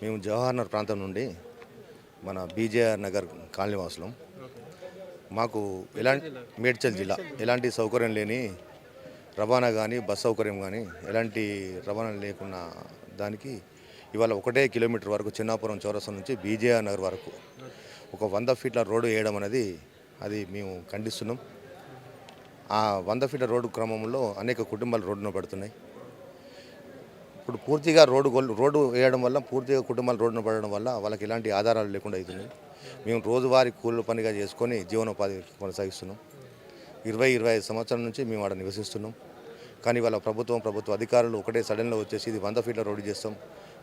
మేము జవహర్ నగర్ ప్రాంతం నుండి మన బీజేఆర్ నగర్ కాలనీ వాసులం. మాకు ఎలాంటి మేడ్చల్ జిల్లా. ఎలాంటి సౌకర్యం లేని రవాణా కానీ బస్ సౌకర్యం కానీ ఎలాంటి రవాణా లేకున్న దానికి ఇవాళ ఒకటే కిలోమీటర్ వరకు చిన్నాపురం చౌరస్తా నుంచి బీజేఆర్ నగర్ వరకు ఒక వంద ఫీట్ల రోడ్డు వేయడం అనేది అది మేము ఖండిస్తున్నాం. ఆ వంద ఫీట్ల రోడ్డు క్రమంలో అనేక కుటుంబాలు రోడ్డున పడుతున్నాయి. ఇప్పుడు పూర్తిగా రోడ్డు రోడ్డు వేయడం వల్ల పూర్తిగా కుటుంబాలు రోడ్డున పడడం వల్ల వాళ్ళకి ఎలాంటి ఆధారాలు లేకుండా అవుతున్నాయి మేము రోజువారీ కూలి పనిగా చేసుకొని జీవనోపాధి కొనసాగిస్తున్నాం. ఇరవై ఇరవై ఐదు సంవత్సరాల నుంచి మేము ఆడ నివసిస్తున్నాం. కానీ వాళ్ళ ప్రభుత్వం ప్రభుత్వ అధికారులు ఒకటే సడన్లో వచ్చేసి ఇది వంద ఫీట్ల రోడ్డు చేస్తాం.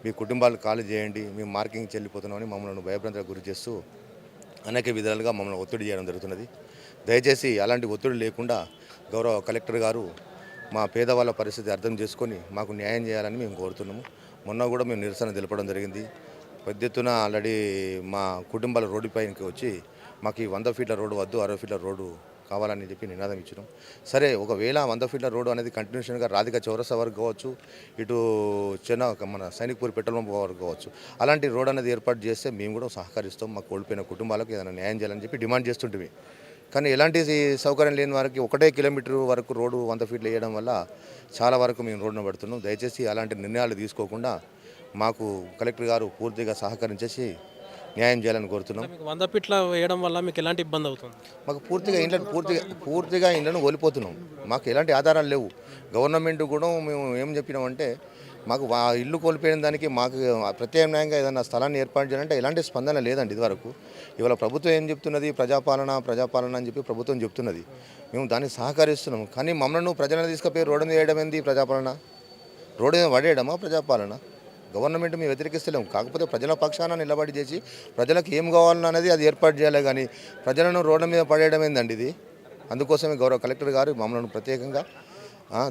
మీ కుటుంబాలు ఖాళీ చేయండి మేము మార్కింగ్ చెల్లిపోతున్నామని మమ్మల్ని భయభ్రాంతులకు గురి చేస్తూ అనేక విధాలుగా మమ్మల్ని ఒత్తిడి చేయడం జరుగుతున్నది. దయచేసి అలాంటి ఒత్తిడి లేకుండా గౌరవ కలెక్టర్ గారు మా పేదవాళ్ళ పరిస్థితి అర్థం చేసుకొని మాకు న్యాయం చేయాలని మేము కోరుతున్నాము. మొన్న కూడా మేము నిరసన తెలపడం జరిగింది. పెద్ద ఎత్తున ఆల్రెడీ మా కుటుంబాల రోడ్డు పైనకి వచ్చి మాకు ఈ వంద ఫీట్ల రోడ్డు వద్దు అరవై ఫీట్ల రోడ్డు కావాలని చెప్పి నినాదం ఇచ్చినాం. సరే ఒకవేళ వంద ఫీట్ల రోడ్డు అనేది కంటిన్యూషన్గా రాధిక చౌరస వరకు కావచ్చు ఇటు చిన్న మన సైనిక్పూర్ పెట్రోల్ పంప్ వరకు కావచ్చు అలాంటి రోడ్ అనేది ఏర్పాటు చేస్తే మేము కూడా సహకరిస్తాం. మాకు కోల్పోయిన కుటుంబాలకు ఏదైనా న్యాయం చేయాలని చెప్పి డిమాండ్ చేస్తుంటే కానీ ఎలాంటి సౌకర్యం లేని వారికి ఒకటే కిలోమీటర్ వరకు రోడ్డు వంద ఫీట్లు వేయడం వల్ల చాలా వరకు మేము రోడ్డున పడుతున్నాం. దయచేసి అలాంటి నిర్ణయాలు తీసుకోకుండా మాకు కలెక్టర్ గారు పూర్తిగా సహకరించేసి న్యాయం చేయాలని కోరుతున్నాం. వంద ఫీట్ల వేయడం వల్ల మీకు ఎలాంటి ఇబ్బంది అవుతుంది? మాకు పూర్తిగా ఇండ్లను పూర్తిగా పూర్తిగా ఇండ్లను కోల్పోతున్నాం. మాకు ఎలాంటి ఆధారాలు లేవు. గవర్నమెంట్ కూడా మేము ఏం చెప్పినామంటే మాకు వా ఇల్లు కోల్పోయిన దానికి మాకు ప్రత్యామ్నాయంగా ఏదైనా స్థలాన్ని ఏర్పాటు చేయాలంటే ఎలాంటి స్పందన లేదండి ఇదివరకు. ఇవాళ ప్రభుత్వం ఏం చెప్తున్నది? ప్రజాపాలన ప్రజాపాలన అని చెప్పి ప్రభుత్వం చెప్తున్నది. మేము దాన్ని సహకరిస్తున్నాం. కానీ మమ్మల్ని ప్రజలను తీసుకుపోయి రోడ్డు మీద వేయడం ఏంది ప్రజాపాలన? రోడ్డు మీద పడేయడమా ప్రజాపాలన? గవర్నమెంట్ మేము వ్యతిరేకిస్తలేము. కాకపోతే ప్రజల పక్షాన నిలబడి చేసి ప్రజలకు ఏం కావాలన్నది అది ఏర్పాటు చేయాలి కానీ ప్రజలను రోడ్ల మీద పడేయడం ఏందండి ఇది? అందుకోసమే గౌరవ కలెక్టర్ గారు మమ్మల్ని ప్రత్యేకంగా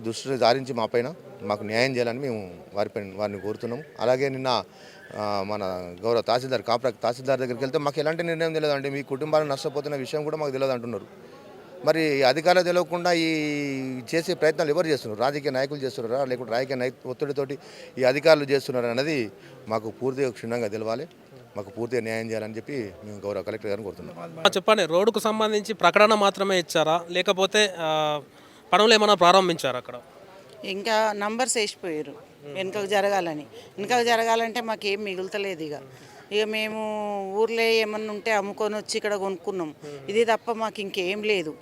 దృష్టిని దారించి సారించి మా పైన మాకు న్యాయం చేయాలని మేము వారిపై వారిని కోరుతున్నాము అలాగే నిన్న మన గౌరవ తహసీల్దార్ కాప్రా తహసీల్దార్ దగ్గరికి వెళ్తే మాకు ఎలాంటి నిర్ణయం తెలియదు అండి మీ కుటుంబాలు నష్టపోతున్న విషయం కూడా మాకు తెలియదు అంటున్నారు. మరి అధికారులు తెలియకుండా ఈ చేసే ప్రయత్నాలు ఎవరు చేస్తున్నారు? రాజకీయ నాయకులు చేస్తున్నారా? లేకుంటే రాజకీయ నాయ ఒత్తిడితోటి ఈ అధికారులు చేస్తున్నారా అనేది మాకు పూర్తిగా క్షుణ్ణంగా తెలవాలి. మాకు పూర్తిగా న్యాయం చేయాలని చెప్పి మేము గౌరవ కలెక్టర్ గారిని కోరుతున్నాం. చెప్పండి. రోడ్డుకు సంబంధించి ప్రకటన మాత్రమే ఇచ్చారా? లేకపోతే పడవలు ఏమైనా ప్రారంభించారు అక్కడ? ఇంకా నంబర్స్ వేసిపోయారు. వెనుకకు జరగాలని. వెనుకకు జరగాలంటే మాకు ఏం మిగులుతలేదు ఇక. ఇక మేము ఊర్లో ఏమన్నా ఉంటే అమ్ముకొని వచ్చి ఇక్కడ కొనుక్కున్నాం. ఇది తప్ప మాకు ఇంకేం లేదు.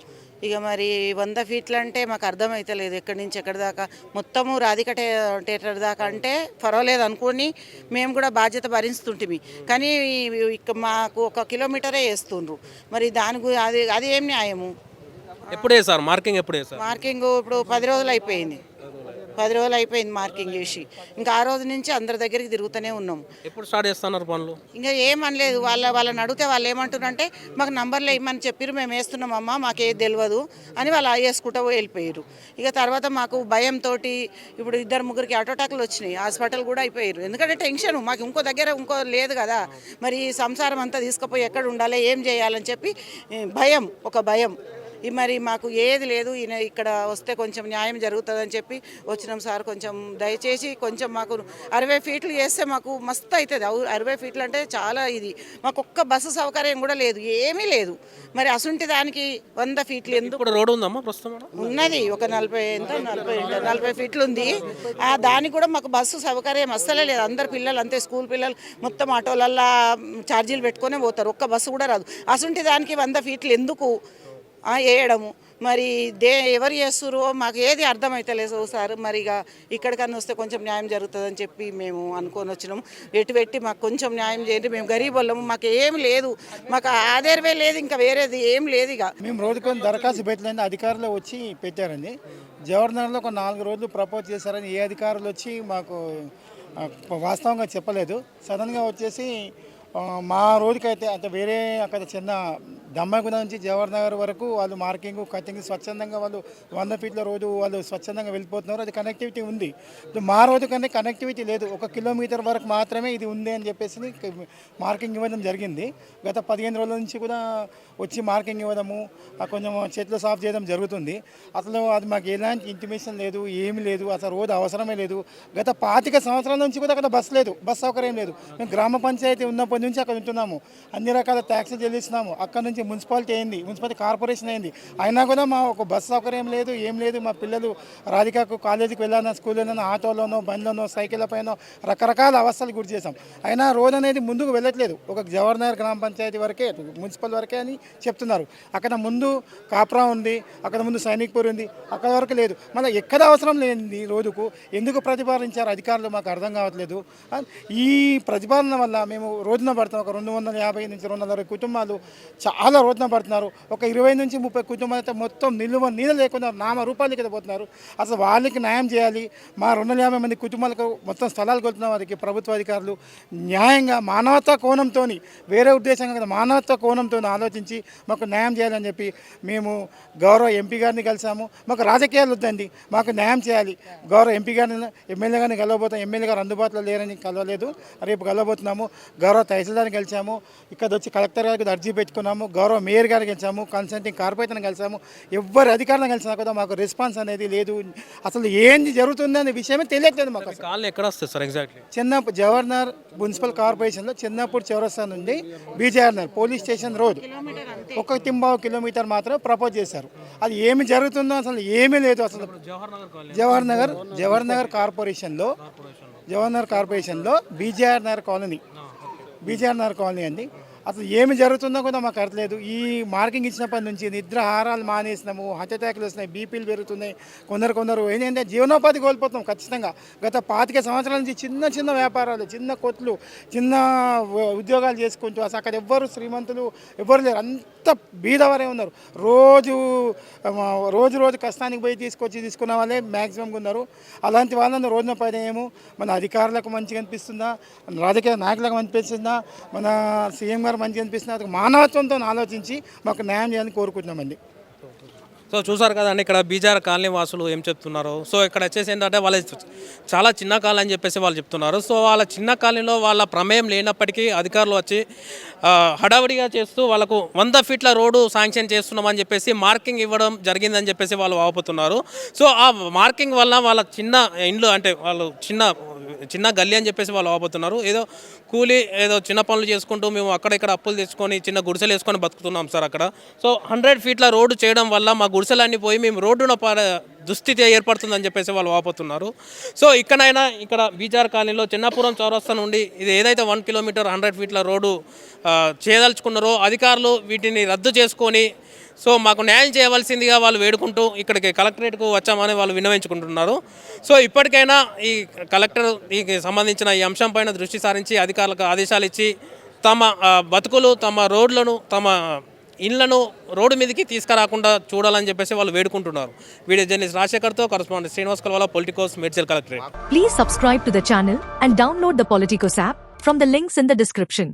ఇక మరి వంద ఫీట్లు అంటే మాకు అర్థమవుతలేదు ఎక్కడి నుంచి ఎక్కడి దాకా. మొత్తము రాధిక టే- థియేటర్ దాకా అంటే పర్వాలేదు అనుకొని మేము కూడా బాధ్యత భరిస్తుంటిమి కానీ ఇక మాకు ఒక కిలోమీటరే వేస్తుండ్రు. మరి దాని అది అది ఏం న్యాయము? ఎప్పుడు వేసారు మార్కింగ్ ఎప్పుడు వేసారు మార్కింగ్ ఇప్పుడు పది రోజులు అయిపోయింది. పది రోజులు అయిపోయింది మార్కింగ్ చేసి. ఇంకా ఆ రోజు నుంచి అందరి దగ్గరికి తిరుగుతూనే ఉన్నాం. ఎప్పుడు స్టార్ట్ చేస్తున్నారు పనులు? ఇంకా ఏమనలేదు. వాళ్ళ వాళ్ళని అడిగితే వాళ్ళు ఏమంటున్నారంటే మాకు నంబర్లు ఇమ్మని చెప్పారు మేము వేస్తున్నామమ్మా మాకేది తెలియదు అని వాళ్ళు ఆ వేసుకుంటూ వెళ్ళిపోయారు ఇక తర్వాత మాకు భయంతో ఇప్పుడు ఇద్దరు ముగ్గురికి ఆటో అటాక్లు వచ్చినాయి. హాస్పిటల్ కూడా అయిపోయారు ఎందుకంటే టెన్షన్ మాకు ఇంకో దగ్గర ఇంకో లేదు కదా. మరి సంసారం అంతా తీసుకుపోయి ఎక్కడ ఉండాలి ఏం చేయాలని చెప్పి భయం ఒక భయం. మరి మాకు ఏది లేదు ఈయన ఇక్కడ వస్తే కొంచెం న్యాయం జరుగుతుందని చెప్పి వచ్చినాం సార్. కొంచెం దయచేసి కొంచెం మాకు అరవై ఫీట్లు చేస్తే మాకు మస్తు అవుతుంది. అవు- అరవై ఫీట్లు అంటే చాలా ఇది. మాకు ఒక్క బస్సు సౌకర్యం కూడా లేదు ఏమీ లేదు. మరి అసుంటి దానికి వంద ఫీట్లు ఎందుకు? రోడ్డు ఉందమ్మా? ఉన్నది ఒక నలభై ఎంత? నలభై నలభై ఫీట్లు ఉంది. ఆ దానికి కూడా మాకు బస్సు సౌకర్యం అస్సలే లేదు. అందరు పిల్లలు అంతే స్కూల్ పిల్లలు మొత్తం ఆటోలల్లా ఛార్జీలు పెట్టుకునే పోతారు. ఒక్క బస్సు కూడా రాదు. అసుంటి దానికి వంద ఫీట్లు ఎందుకు? వేయడము మరి దే ఎవరు చేస్తురో మాకు ఏది అర్థమవుతలేదు సార్ మరి ఇక ఇక్కడికన్నా వస్తే కొంచెం న్యాయం జరుగుతుందని చెప్పి మేము అనుకొని వచ్చినాము ఎటు పెట్టి మాకు కొంచెం న్యాయం చేయండి మేము గరీబ్ వాళ్ళము మాకు ఏం లేదు. మాకు ఆధారవే లేదు ఇంకా వేరేది ఏం లేదు ఇక. మేము రోజుకొని దరఖాస్తు పెట్టలేదు అధికారులు వచ్చి పెట్టారండి. జవహర్నగర్లో ఒక నాలుగు రోజులు ప్రపోజ్ చేశారని ఏ అధికారులు వచ్చి మాకు వాస్తవంగా చెప్పలేదు. సడన్గా వచ్చేసి మా రోజుకైతే అంటే వేరే అక్కడ చిన్న దమ్మగూడ నుంచి జవహర్ నగర్ వరకు వాళ్ళు మార్కింగ్ కటింగ్ స్వచ్ఛందంగా వాళ్ళు వంద ఫీట్ల రోజు వాళ్ళు స్వచ్ఛందంగా వెళ్ళిపోతున్నారు. అది కనెక్టివిటీ ఉంది. మా రోజు కన్నా కనెక్టివిటీ లేదు. ఒక కిలోమీటర్ వరకు మాత్రమే ఇది ఉంది అని చెప్పేసి మార్కింగ్ ఇవ్వడం జరిగింది. గత పదిహేను రోజుల నుంచి కూడా వచ్చి మార్కింగ్ ఇవ్వడము కొంచెం చెట్లు సాఫ్ చేయడం జరుగుతుంది. అసలు అది మాకు ఎలాంటి ఇంటిమేషన్ లేదు ఏమి లేదు. అసలు రోడ్డు అవసరమే లేదు. గత పాతిక సంవత్సరాల నుంచి కూడా అక్కడ బస్ లేదు. బస్ సౌకర్యం లేదు. మేము గ్రామ పంచాయతీ ఉన్నప్పటి నుంచి అక్కడ ఉంటున్నాము. అన్ని రకాల ట్యాక్సీలు చెల్లిస్తున్నాము. అక్కడ నుంచి మున్సిపాలిటీ అయింది మున్సిపాలిటీ కార్పొరేషన్ అయింది. అయినా కూడా మా ఒక బస్ సౌకర్యం లేదు ఏం లేదు. మా పిల్లలు రాధికాకు కాలేజీకి వెళ్ళాలన్నా స్కూల్ వెళ్ళాలన్నా ఆటోలోనో బండ్లోనో సైకిళ్ళ పైన రకరకాల అవస్థలు గురి చేసాం అయినా రోడ్ అనేది ముందుకు వెళ్ళట్లేదు. ఒక జవహర్నగర్ గ్రామ పంచాయతీ వరకే మున్సిపల్ వరకే అని చెప్తున్నారు. అక్కడ ముందు కాప్రా ఉంది అక్కడ ముందు సైనిక్పూర్ ఉంది అక్కడ వరకు లేదు. మళ్ళీ ఎక్కడ అవసరం లేనిది రోజుకు ఎందుకు ప్రతిపాదించారు అధికారులు? మాకు అర్థం కావట్లేదు. ఈ ప్రతిపాదన వల్ల మేము రోజున పడతాం. ఒక రెండు వందల యాభై నుంచి రెండు వందల కుటుంబాలు చాలా రోజున పడుతున్నారు. ఒక ఇరవై నుంచి ముప్పై కుటుంబాలు అయితే మొత్తం నిలువ నీళ్ళు లేకుండా నామ రూపాయలు అయితే పోతున్నారు. అసలు వాళ్ళకి న్యాయం చేయాలి. మా రెండు యాభై మంది కుటుంబాలకు మొత్తం స్థలాలు కొడుతున్న వారికి ప్రభుత్వ అధికారులు న్యాయంగా మానవతా కోణంతో వేరే ఉద్దేశంగా కదా మానవతా కోణంతో ఆలోచించి మాకు న్యాయం చేయాలని చెప్పి మేము గౌరవ ఎంపీ గారిని కలిసాము. మాకు రాజకీయాలు వద్దండి. మాకు న్యాయం చేయాలి. గౌరవ ఎంపీ గారిని ఎమ్మెల్యే గారిని కలవబోతాం. ఎమ్మెల్యే గారు అందుబాటులో లేరని కలవలేదు. రేపు కలవబోతున్నాము. గౌరవ తహసీల్దార్ని కలిసాము. ఇక్కడ వచ్చి కలెక్టర్ గారికి అర్జీ పెట్టుకున్నాము. గౌరవ మేయర్ గారికి కలిసాము కన్సల్టింగ్ కార్పొరేటర్ని కలిసాము ఎవరు అధికారులను కలిసినా కూడా మాకు రెస్పాన్స్ అనేది లేదు. అసలు ఏంది జరుగుతుందనే విషయమే తెలియట్లేదు మాకు కాళ్ళు ఎక్కడ వస్తుంది సార్ ఎగ్జాక్ట్లీ చిన్నప్పుడు జవహర్నగర్ మున్సిపల్ కార్పొరేషన్లో చిన్నప్పుడు చౌరస్తా నుండి బీజేఆర్నగర్ పోలీస్ స్టేషన్ రోడ్. ఒక తింబావు కిలోమీటర్ మాత్రం ప్రపోజ్ చేశారు. అది ఏమి జరుగుతుందో అసలు ఏమీ లేదు అసలు. జవహర్ నగర్ జవహర్ నగర్ కార్పొరేషన్లో జవహర్ నగర్ కార్పొరేషన్లో BJR Nagar colony BJR Nagar colony అండి. అసలు ఏమి జరుగుతుందో కూడా మాకు అర్థలేదు ఈ మార్కింగ్ ఇచ్చినప్పటి నుంచి నిద్రహారాలు మానేసినాము హార్ట్ అటాక్లు వస్తున్నాయి బీపీలు పెరుగుతున్నాయి కొందరు కొందరు ఏంటంటే జీవనోపాధి కోల్పోతున్నాం ఖచ్చితంగా. గత పాతిక సంవత్సరాల నుంచి చిన్న చిన్న వ్యాపారాలు చిన్న కొట్లు చిన్న ఉద్యోగాలు చేసుకుంటూ అసలు అక్కడ ఎవ్వరు శ్రీమంతులు ఎవ్వరు లేరు. అంత బీదవరే ఉన్నారు. రోజు రోజు రోజు కష్టానికి పోయి తీసుకొచ్చి తీసుకున్న వాళ్ళే మ్యాక్సిమంగా ఉన్నారు. అలాంటి వాళ్ళని రోజున పైన మన అధికారులకు మంచిగా అనిపిస్తుందా? మన రాజకీయ నాయకులకు అనిపిస్తుందా? మన సీఎం గారు మంచిగా అనిపిస్తుందా. అది మానవత్వంతో ఆలోచించి మాకు న్యాయం చేయాలని కోరుకుంటున్నామండి. సో చూసారు కదండి ఇక్కడ బీజార్ కాలనీ వాసులు ఏం చెప్తున్నారు? సో ఇక్కడ వచ్చేసి ఏంటంటే వాళ్ళ చాలా చిన్న కాలనీ అని చెప్పేసి వాళ్ళు చెప్తున్నారు. సో వాళ్ళ చిన్న కాలనీలో వాళ్ళ ప్రమేయం లేనప్పటికీ అధికారులు వచ్చి హడావిడిగా చేస్తూ వాళ్ళకు వంద ఫీట్ల రోడ్డు శాంక్షన్ చేస్తున్నామని చెప్పేసి మార్కింగ్ ఇవ్వడం జరిగిందని చెప్పేసి వాళ్ళు వాపోతున్నారు. సో ఆ మార్కింగ్ వల్ల వాళ్ళ చిన్న ఇండ్లు అంటే వాళ్ళు చిన్న చిన్న గల్లీ అని చెప్పేసి వాళ్ళు వాపోతున్నారు ఏదో కూలి ఏదో చిన్న పనులు చేసుకుంటూ మేము అక్కడ ఇక్కడ అప్పులు తెచ్చుకొని చిన్న గుడిసెలు వేసుకొని బతుకుతున్నాం సార్ అక్కడ. సో హండ్రెడ్ ఫీట్ల రోడ్డు చేయడం వల్ల మా గుడిసెలన్నీ పోయి మేము రోడ్డున దుస్థితి ఏర్పడుతుందని చెప్పేసి వాళ్ళు వాపోతున్నారు సో ఇక్కడైనా ఇక్కడ బీజార్ కాలనీలో చిన్నపురం చౌరస్తా నుండి ఇది ఏదైతే వన్ కిలోమీటర్ హండ్రెడ్ ఫీట్ల రోడ్డు చేయదలుచుకున్నారో అధికారులు వీటిని రద్దు చేసుకొని సో మాకు న్యాయం చేయవలసిందిగా వాళ్ళు వేడుకుంటూ ఇక్కడికి కలెక్టరేట్కు వచ్చామని వాళ్ళు విన్నవించుకుంటున్నారు. సో ఇప్పటికైనా ఈ కలెక్టర్ దీనికి సంబంధించిన ఈ అంశం పైన దృష్టి సారించి అధికారులకు ఆదేశాలు ఇచ్చి తమ బతుకులు తమ రోడ్లను తమ ఇళ్ళను రోడ్డు మీదకి తీసుకురాకుండా చూడాలని చెప్పేసి వాళ్ళు వేడుకుంటున్నారు. వీడియో జర్నలిస్ట్ రాజశేఖర్తో correspondent Srinivas Kalvala Politicos మెడిసిల్ collectorate. Please subscribe to the channel and download the Politicos app from the links in the description